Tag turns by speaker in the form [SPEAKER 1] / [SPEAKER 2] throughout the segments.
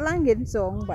[SPEAKER 1] ำลังเห็นสองใบ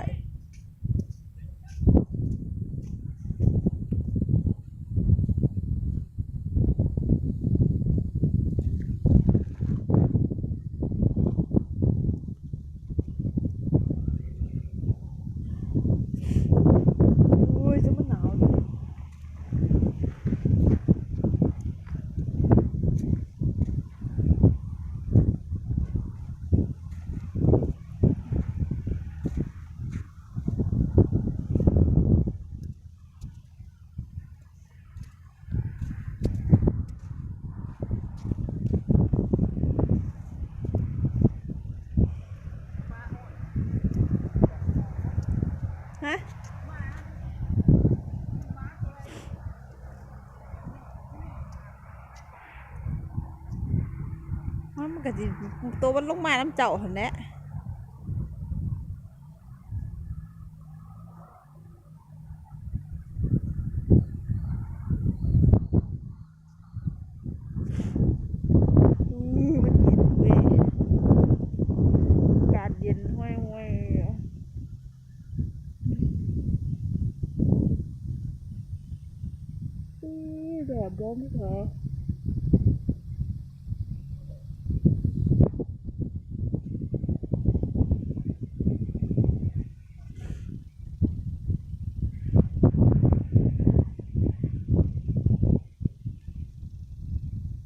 [SPEAKER 1] ฮะมันก็สิตัวมันลงมาน้ำเจ้าหันแหละ de ideia, boa.